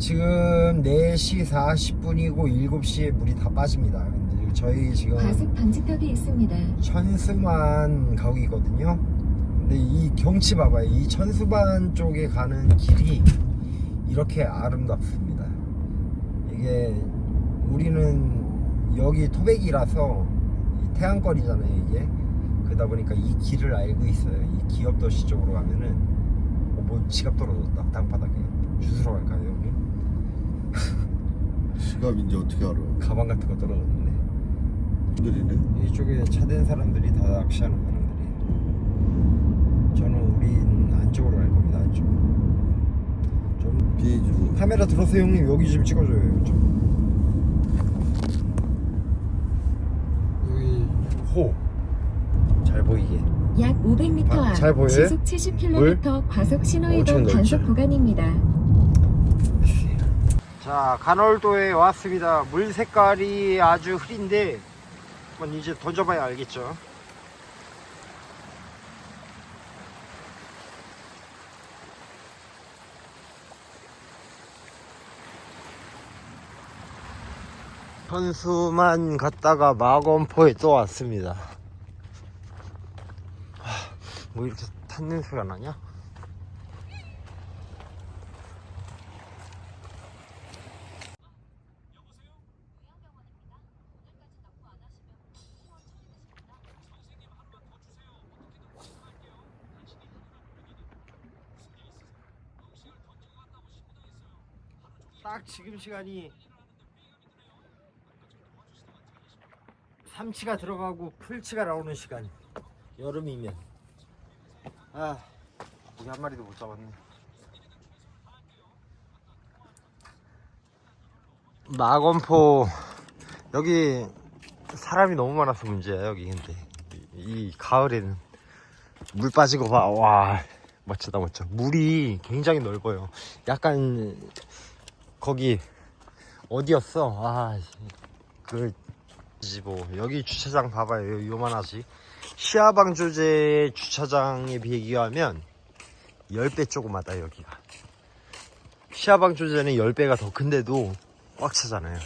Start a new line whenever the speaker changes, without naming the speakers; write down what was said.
지금 4시 40분이고 7시에 물이 다 빠집니다. 근데 저희 지금
과속 방지턱이 있습니다.
천수만 가고 있거든요. 근데 이 경치 봐봐요. 이 천수만 쪽에 가는 길이 이렇게 아름답습니다. 이게 우리는 여기 토백이라서 이 태양거리잖아요, 이게. 그러다 보니까 이 길을 알고 있어요. 이 기업도시 쪽으로 가면은 어, 뭐 지갑 떨어졌다 땅바닥에 주스러 갈까요, 형님?
지갑인지 어떻게 알아?
가방 같은 거 떨어졌는데.
느리네.
이쪽에 차된 사람들이 다 낚시하는 사람들이에요. 저는 우린 안쪽으로 갈 겁니다. 안쪽. 좀
비해주고.
카메라 들어세요 형님 여기 좀 찍어줘요. 좀. 여기 호. 잘 보이게.
약 500m
아,
앞
잘 보여요?
시속 70km 과속 신호위반
넓죠?
단속 구간입니다.
자 간월도에 왔습니다. 물 색깔이 아주 흐린데 한번 이제 던져봐야 알겠죠. 현수만 갔다가 마건포에 또 왔습니다. 하, 뭐 이렇게 탄 냄새가 나냐? 딱 지금 시간이 삼치가 들어가고 풀치가 나오는 시간. 여름이면. 아 고기 한 마리도 못 잡았네. 마건포 여기 사람이 너무 많아서 문제야 여기 근데. 이, 이 가을에는 물 빠지고 봐 와 멋지다 멋져. 물이 굉장히 넓어요. 약간 거기 어디였어? 아 그 뭐. 여기 주차장 봐봐요. 요만하지. 시아방 조제 주차장에 비교하면 10배 조그마다 여기가. 시아방 조제는 10배가 더 큰데도 꽉 차잖아요